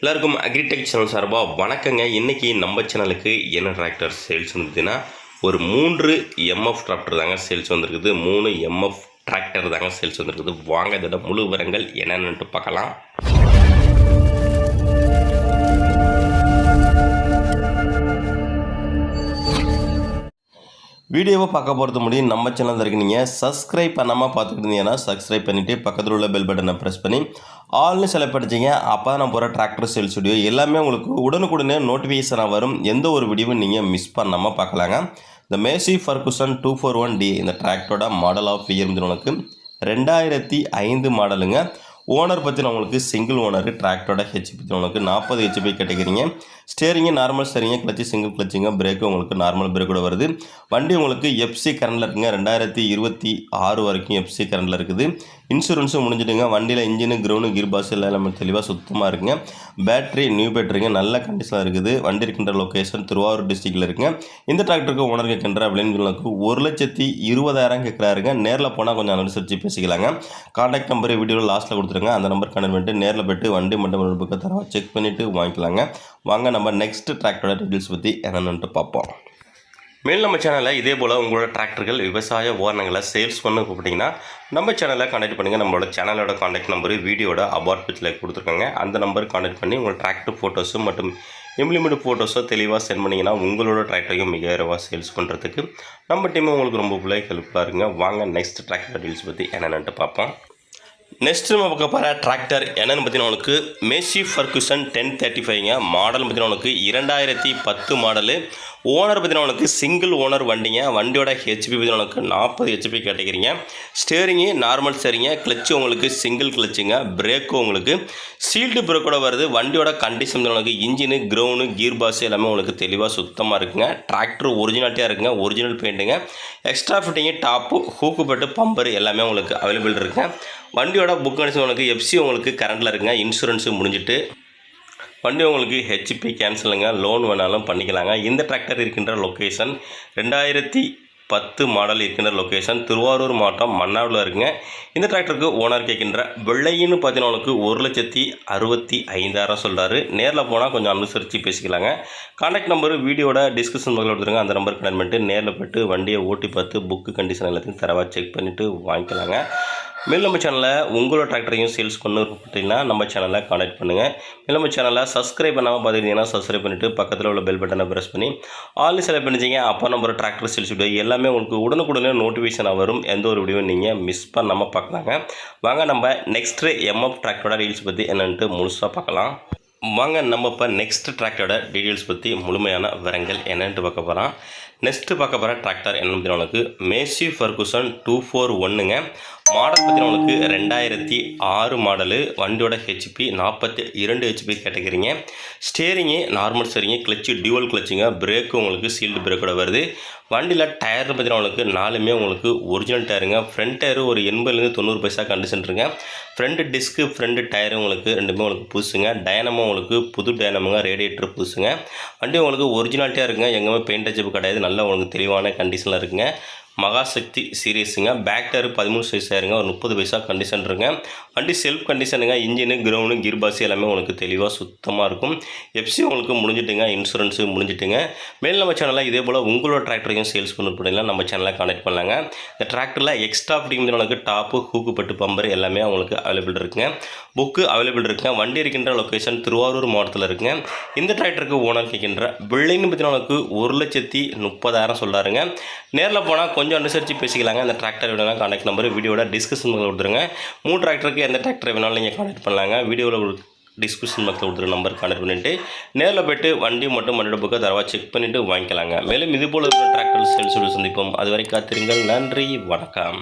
எல்லாருக்கும் agritech channel சார்பாக வணக்கங்க. இன்றைக்கி நம்ம சேனலுக்கு என்ன டிராக்டர் சேல்ஸ் வந்துச்சுன்னா ஒரு மூன்று எம்எஃப் டிராக்டர் தாங்க சேல்ஸ் வந்திருக்குது. மூணு எம்எஃப் டிராக்டர் தாங்க சேல்ஸ் வந்திருக்குது. வாங்க இதோட முழு விவரங்கள் என்னென்னு பார்க்கலாம். வீடியோவை பார்க்க போகிறது முடியும் நம்ம சேனல் இருக்கு நீங்கள் சப்ஸ்கிரைப் பண்ணாமல் பார்த்துக்கிட்டு இருந்தீங்கன்னா சப்ஸ்கிரைப் பண்ணிவிட்டு பக்கத்தில் உள்ள பெல் பட்டனை ப்ரெஸ் பண்ணி ஆல்னு செலக்ட் பண்ணிச்சிங்க அப்போ தான் நான் போகிற டிராக்டர் சேல்ஸ் வீடியோ எல்லாமே உங்களுக்கு உடனுக்குடனே நோட்டிஃபிகேஷனாக வரும். எந்த ஒரு வீடியோவும் நீங்கள் மிஸ் பண்ணாமல் பார்க்கலாங்க இந்த Massey Ferguson two four one D இந்த டிராக்டரோட மாடல் ஆஃப் இயர்ந்து உனக்கு ரெண்டாயிரத்தி ஐந்து மாடலுங்க ஓனர் பற்றின உங்களுக்கு சிங்கிள் ஓனர் டிராக்டரோட ஹெச்பி உங்களுக்கு நாற்பது ஹெச்பி கேட்டுக்கிறீங்க. ஸ்டேரிங்கு நார்மல் ஸ்டேரிங்க கிளச்சு சிங்கிள் கிளச்சிங்க பிரேக்கு உங்களுக்கு நார்மல் பிரேக்கோட வருது. வண்டி உங்களுக்கு எஃப்சி கரண்டில் இருக்குங்க. ரெண்டாயிரத்தி இருபத்தி ஆறு வரைக்கும் எஃப்சி கரண்டில் இருக்குது. இன்சூரன்ஸும் முடிஞ்சிடுங்க. வண்டியில் இன்ஜினு கிரௌண்டு கீர் பாஸ் எல்லாம் நம்ம தெளிவாக சுத்தமாக இருக்குங்க பேட்டரி நியூ பேட்டரிங்க நல்ல கண்டிஷனாக இருக்குது. வண்டி இருக்கின்ற லொக்கேஷன் திருவாரூர் டிஸ்ட்ரிக்டில் இருக்குங்க. இந்த டிராக்டருக்கு ஓனர் கேட்கின்ற அப்படின்னு ஒரு லட்சத்தி இருபதாயிரம் கேட்குறாருங்க நேரில் போனால் கொஞ்சம் அனுசரித்து பேசிக்கலாங்க. கான்டாக்ட் நம்பர் வீடியோவில் லாஸ்ட்டில் கொடுத்துருங்க. அந்த நம்பர் கனெக்ட் பண்ணிட்டு நேரில் போய்ட்டு வண்டி மட்டும் புக்கை தரவா செக் பண்ணிவிட்டு வாங்கிக்கலாங்க. வாங்க நம்ம நெக்ஸ்ட் டிராக்டரோட டீட்டெயில்ஸ் பற்றி என்னென்னு பார்ப்போம். மேல் நம்ம சேனலில் இதே போல் உங்களோட டிராக்டர்கள் விவசாய உபகரணங்களை சேல்ஸ் பண்ண கூப்பிட்டிங்கன்னா நம்ம சேனலை காண்டாக்ட் பண்ணுங்கள் நம்மளோட சேனலோட காண்டாக்ட் நம்பர் வீடியோட அபார்ட் பேஜில் கொடுத்துருக்காங்க. அந்த நம்பர் காண்டாக்ட் பண்ணி உங்கள் டிராக்டர் ஃபோட்டோஸும் மற்றும் இம்ப்ளிமெண்ட் ஃபோட்டோஸோ தெளிவாக சென்ட் பண்ணிங்கன்னா உங்களோட டிராக்டரையும் மிக விரைவாக சேல்ஸ் பண்ணுறதுக்கு நம்ம டீம் உங்களுக்கு ரொம்ப பிள்ளை ஹெல்ப்ஃபுல்லாக இருங்க. வாங்க நெக்ஸ்ட் டிராக்டர் டீல்ஸ் பற்றி என்னென்னு பார்ப்போம். நெக்ஸ்ட் நம்ம பார்க்க போகிற டிராக்டர் என்னென்னு பார்த்தீங்கன்னா உனக்கு மேசி ஃபர்குசன் டென் தேர்ட்டி ஃபைவ்ங்க மாடல் பார்த்தீங்கன்னா உனக்கு இரண்டாயிரத்தி பத்து மாடலு ஓனர் பார்த்தீங்கன்னா உனக்கு சிங்கிள் ஓனர் வண்டிங்க. வண்டியோட ஹெச்பி பார்த்தீங்கன்னா உனக்கு நாற்பது ஹெச்பி கேட்டுக்கிறீங்க. ஸ்டேரிங்கு நார்மல் ஸ்டேரிங்க கிளச்சு உங்களுக்கு சிங்கிள் கிளச்சுங்க பிரேக்கும் உங்களுக்கு. சீல்டு பிரேக்கோட வருது. வண்டியோட கண்டிஷன் உனக்கு இன்ஜினு கிரவுண்டு கீர் பாஸ் எல்லாமே உங்களுக்கு தெளிவாக சுத்தமாக இருக்குங்க. டிராக்டர் ஒரிஜினாலிட்டியாக இருக்குங்க. ஒரிஜினல் பெயிண்ட்டுங்க எக்ஸ்ட்ரா ஃபிட்டிங்கு டாப்பு ஹூக்கு பட்டு பம்பர் எல்லாமே உங்களுக்கு அவைலபிள் இருக்குங்க. வண்டியோட புக் கண்டிஷன் உங்களுக்கு எஃப்சி உங்களுக்கு கரண்டில் இருக்குங்க. இன்சூரன்ஸு முடிஞ்சிட்டு. வண்டி உங்களுக்கு ஹெச்பி கேன்சலுங்க லோன் வேணாலும் பண்ணிக்கலாங்க. இந்த டிராக்டர் இருக்கின்ற லொக்கேஷன் ரெண்டாயிரத்தி பத்து மாடல் இருக்கின்ற லொக்கேஷன் திருவாரூர் மாவட்டம் மன்னாவில் இருக்குங்க. இந்த டிராக்டருக்கு ஓனர் கேட்கின்ற வெள்ளையின்னு பார்த்தீங்கன்னா உங்களுக்கு ஒரு லட்சத்தி அறுபத்தி ஐந்தாயிரம் சொல்கிறாரு நேரில் போனால் கொஞ்சம் அனுசரித்து பேசிக்கலாங்க. கான்டாக்ட் நம்பர் வீடியோட டிஸ்கிரிப்ஷன் பக்கத்தில் கொடுத்துருங்க. அந்த நம்பருக்கு கனெக்ட் பண்ணிட்டு நேரில் போய்ட்டு வண்டியை ஓட்டி பார்த்து புக்கு கண்டிஷன் எல்லாத்தையும் தரவாக செக் பண்ணிவிட்டு வாங்கிக்கலாங்க. மேலும் நம்ம சேனலில் உங்களோட டிராக்டரையும் சேல்ஸ் பண்ணணும்னா நம்ம சேனலை கான்டாக்ட் பண்ணுங்கள் மேலும் நம்ம சேனலை சப்ஸ்கிரைப் பண்ணாமல் பார்த்துக்கிட்டிங்கன்னா சப்ஸ்கிரைப் பண்ணிவிட்டு பக்கத்தில் உள்ள பெல் பட்டனை ப்ரெஸ் பண்ணி ஆல்னு செலக்ட் பண்ணிச்சிங்க அப்போ நம்ம டிராக்டர் சேல்ஸ் வீடியோ எல்லாமே உங்களுக்கு உடனுக்குடனே நோட்டிஃபிகேஷனாக வரும். எந்த ஒரு வீடியோ நீங்கள் மிஸ் பண்ணாமல் பார்க்கலாங்க வாங்க நம்ம நெக்ஸ்ட்டு எம்எஃப் டிராக்டரோட ரீல்ஸ் பற்றி என்னென்ட்டு முழுசாக பார்க்கலாம் வாங்க நம்ம இப்போ நெக்ஸ்ட் டிராக்டரோட டீட்டெயில்ஸ் பற்றி முழுமையான விவரங்கள் என்னென்ட்டு பார்க்க போகிறோம் நெக்ஸ்ட்டு பார்க்க போகிற டிராக்டர் என்ன பார்த்தீங்கன்னா மேசி ஃபர்குசன் டூ ஃபோர் ஒன்றுங்க மாடல் பார்த்தீங்கன்னா உங்களுக்கு ரெண்டாயிரத்தி ஆறு மாடலு வண்டியோட ஹெச்பி நாற்பத்தி இரண்டு HP கேட்டகிறீங்க steering normal steering clutch dual கிளச்சுங்க brake உங்களுக்கு சீல்டு பிரேக்கோட வருது. வண்டியில் டயர் பார்த்தீங்கன்னா உங்களுக்கு நாலுமே உங்களுக்கு ஒரிஜினல் டயருங்க ஃப்ரண்ட் டயரு ஒரு எண்பதுலேருந்து தொண்ணூறு பைசா கண்டிஷன் இருங்க ஃப்ரண்ட் டிஸ்க்கு ஃப்ரண்ட் டயரு உங்களுக்கு ரெண்டுமே உங்களுக்கு புதுசுங்க. டயனமோ உங்களுக்கு புது டயனமுங்க ரேடியேட்டர் புதுசுங்க. வண்டி உங்களுக்கு ஒரிஜினாலிட்டியாக இருக்குங்க எங்கேயுமே பெயிண்ட் அச்சப்பு கிடையாது. நல்ல உங்களுக்கு தெளிவான கண்டிஷனில் இருக்குங்க. மகாசக்தி சீரியஸுங்க பேக் டயர் பதிமூணு சைஸ் ஆயிருங்க ஒரு முப்பது பைசா கண்டிஷன் இருங்க வண்டி செல்ஃப் கண்டிஷனுங்க இன்ஜினு கிரவுண்டு கீர் பாஸ் எல்லாமே உங்களுக்கு தெளிவாக சுத்தமாக இருக்கும். எஃப்சி உங்களுக்கு முடிஞ்சிட்டுங்க. இன்சூரன்ஸு முடிஞ்சிட்டுங்க. மேல் நம்ம சேனலில் இதே போல் உங்களோட டிராக்டரையும் சேல்ஸ் பண்ண நம்ம சேனலை கான்டெக்ட் பண்ணலாங்க. இந்த டிராக்டரில் எக்ஸ்ட்ரா ஃபிட்டிங் டாப்பு ஹூக்கு பட்டு பம்பர் எல்லாமே உங்களுக்கு அவைலபிள் இருக்குங்க. புக்கு அவைலபிள் இருக்குங்க. வண்டி இருக்கின்ற லொக்கேஷன் திருவாரூர் மாவட்டத்தில் இருக்குங்க. இந்த டிராக்டருக்கு ஓனர் கேட்கின்ற பில்டிங்னு பார்த்தீங்கன்னா ஒரு லட்சத்தி முப்பதாயிரம் சொல்கிறாருங்க நேரில் போனால் கொஞ்சம் கொஞ்சம் அனுசரித்து பேசிக்கலாங்க. அந்த டிராக்டர் வேணாலும் கான்டாக்ட் நம்பர் வீடியோட டிஸ்கிரிப்ஷன் கொடுத்துருங்க. மூணு டிராக்டருக்கு எந்த டிராக்டர் வேணாலும் நீங்கள் கான்டாக்ட் பண்ணலாங்க. வீடியோவில் டிஸ்கிரிப்ஷன் பக்கத்தில் கொடுத்துருக்க நம்பர் கான்டாக்ட் பண்ணிவிட்டு நேரில் போய்ட்டு வண்டி மட்டும் மண்டோட புக்கை தரவாக செக் பண்ணிவிட்டு வாங்கிக்கலாங்க. மேலும் இது போல் இருக்கிற டிராக்டர் சேல்ஸ் சந்திப்போம். அது வரை காத்திருங்கள். நன்றி. வணக்கம்.